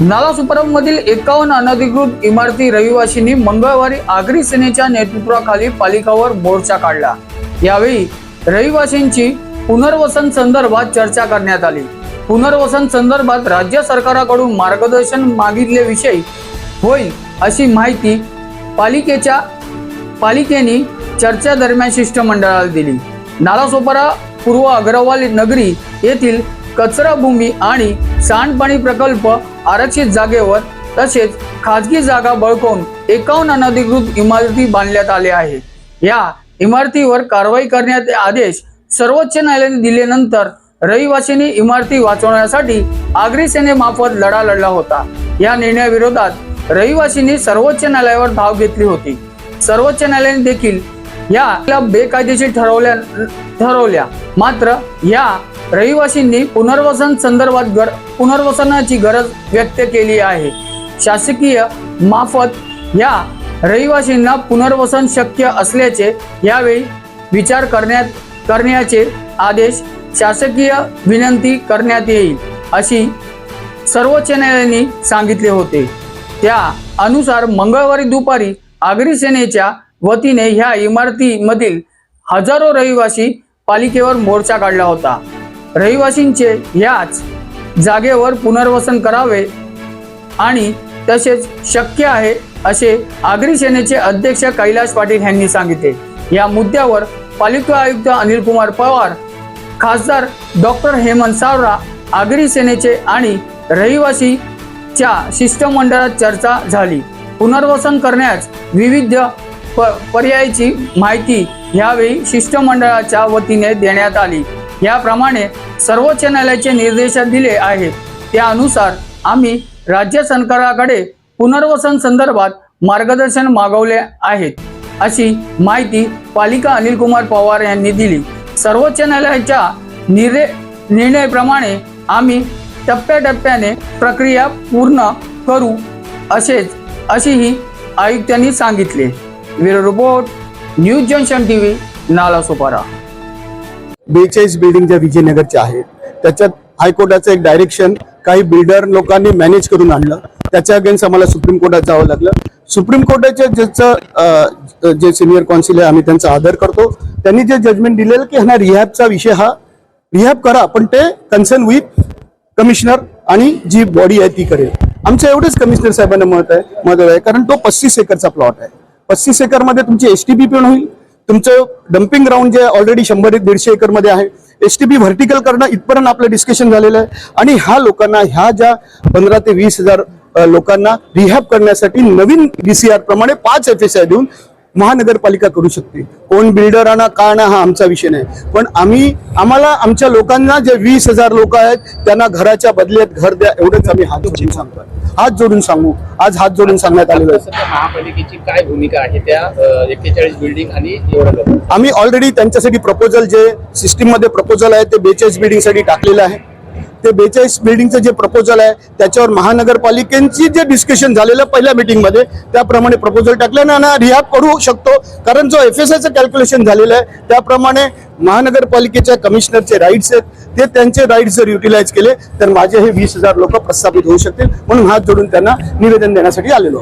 नालासोपारा मधील एकावन्न अनधिकृत इमारती रहिवाशींनी मंगळवारी आगरी सेनेच्या नेतृत्वाखाली पालिकावर मोर्चा काढला. यावेळी रहिवाशींची पुनर्वसन संदर्भात चर्चा करण्यात आली. पुनर्वसन संदर्भात राज्य सरकाराकडून मार्गदर्शन मागितल्याविषयी होईल अशी माहिती पालिकेच्या पालिकेने चर्चा दरम्यान शिष्टमंडळाला दिली. नालासोपारा पूर्व अग्रवाल नगरी येथील कचरा भूमी आणि सांडपाणी प्रकल्प आरक्षित जागेवर तसेच खाजगी जागा बळकवून एकावन्न अनधिकृत इमारती बांधण्यात आल्या आहे या इमारतीवर कारवाई करण्याचे आदेश सर्वोच्च न्यायालयाने दिल्यानंतर रहिवासींनी इमारती वाचवण्यासाठी आगरी सेनेमार्फत लढा लढला होता. या निर्णयाविरोधात रहिवासींनी सर्वोच्च न्यायालयावर धाव घेतली होती. सर्वोच्च न्यायालयाने देखील या बेकायदेशीर ठरवल्या ठरवल्या. मात्र या रहिवासींनी पुनर्वसन संदर्भात गर पुनर्वसनाची गरज व्यक्त केली आहे. शासकीय मार्फत या रहिवासींना पुनर्वसन शक्य असल्याचे यावेळी विचार करण्यात करण्याचे आदेश शासकीय विनंती करण्यात येईल अशी सर्वोच्च न्यायालयाने सांगितले होते. त्या अनुसार मंगळवारी दुपारी आगरी सेनेच्या वतीने ह्या इमारतीमधील हजारो रहिवासी पालिकेवर मोर्चा काढला होता. रहिवासींचे ह्याच जागेवर पुनर्वसन करावे आणि तसेच शक्य आहे असे आगरी सेनेचे अध्यक्ष कैलास पाटील यांनी सांगितले. या मुद्द्यावर पालिका आयुक्त अनिल कुमार पवार खासदार डॉक्टर हेमंत सावरा आगरी सेनेचे आणि रहिवासीच्या शिष्टमंडळात चर्चा झाली. पुनर्वसन करण्यास विविध प पर्यायाची माहिती यावेळी शिष्टमंडळाच्या वतीने देण्यात आली. याप्रमाणे सर्वोच्च न्यायालयाचे निर्देश दिले आहेत. त्यानुसार आम्ही राज्य सरकाराकडे पुनर्वसन संदर्भात मार्गदर्शन मागवले आहेत. अशी माहिती पालिका अनिल कुमार पवार यांनी दिली. सर्वोच्च न्यायालयाच्या निर्णय निर्णयाप्रमाणे आम्ही टप्प्याटप्प्याने प्रक्रिया पूर्ण करू असेच अशीही आयुक्तांनी सांगितले. Bureau report news junction TV Nalasopara बेचाळीस बिल्डिंग ज्या विजयनगरच्या आहेत त्याच्यात हायकोर्टाचं एक डायरेक्शन काही बिल्डर लोकांनी मॅनेज करून आणलं. त्याच्या अगेन्स्ट आम्हाला सुप्रीम कोर्टात जावं लागलं. सुप्रीम कोर्टाच्या ज्याचं जे सिनियर कौन्सिल आहे आम्ही त्यांचा आदर करतो. त्यांनी जे जजमेंट दिलेलं की हा रिहॅबचा विषय हा रिहॅब करा पण ते कन्सर्न विथ कमिशनर आणि जी बॉडी आहे ती करेल. आमचं एवढंच कमिशनर साहेबांना मत आहे मत आहे कारण तो पस्तीस एकरचा प्लॉट आहे. पस्तीस एकरमध्ये तुमची बी पण होईल. तुमचं डम्पिंग ग्राउंड जे ऑलरेडी शंभर एक दीडशे आहे. एस आहे एसटीपी व्हर्टिकल करणं इथपर्यंत आपलं डिस्कशन झालेलं आहे. आणि ह्या लोकांना ह्या ज्या पंधरा ते वीस हजार लोकांना रिहॅब करण्यासाठी नवीन डीसीआर प्रमाणे पाच एफ एस आय देऊन महानगरपालिका करू शकते. कोण बिल्डर आणा का आणा हा आमचा विषय नाही. पण आम्ही आम्हाला आमच्या लोकांना जे वीस हजार लोक आहेत त्यांना घराच्या बदल्यात घर द्या एवढंच आम्ही हात जोडून सांगतोय हात जोडून सांगू. आज हात जोडून सांगण्यात आलेलं आहे. महापालिकेची काय भूमिका आहे त्या एक्केचाळीस बिल्डिंग आणि आम्ही ऑलरेडी त्यांच्यासाठी प्रपोजल जे सिस्टीममध्ये प्रपोजल आहे ते बेचाळीस बिल्डिंगसाठी टाकलेलं आहे. ते बेचाळीस बिल्डिंगचं जे प्रपोजल आहे त्याच्यावर महानगरपालिकेची जे डिस्कशन झालेलं पहिल्या मिटिंगमध्ये त्याप्रमाणे प्रपोजल टाकलं आणि रिहॅप करू शकतो. कारण जो एफ एस आयचं कॅल्क्युलेशन झालेलं आहे त्याप्रमाणे महानगरपालिकेच्या कमिशनरचे राईट्स आहेत. ते त्यांचे राईट्स जर युटिलाइज केले तर माझे हे वीस हजार लोक प्रस्थापित होऊ शकतील. म्हणून हात जोडून त्यांना निवेदन देण्यासाठी आलेलो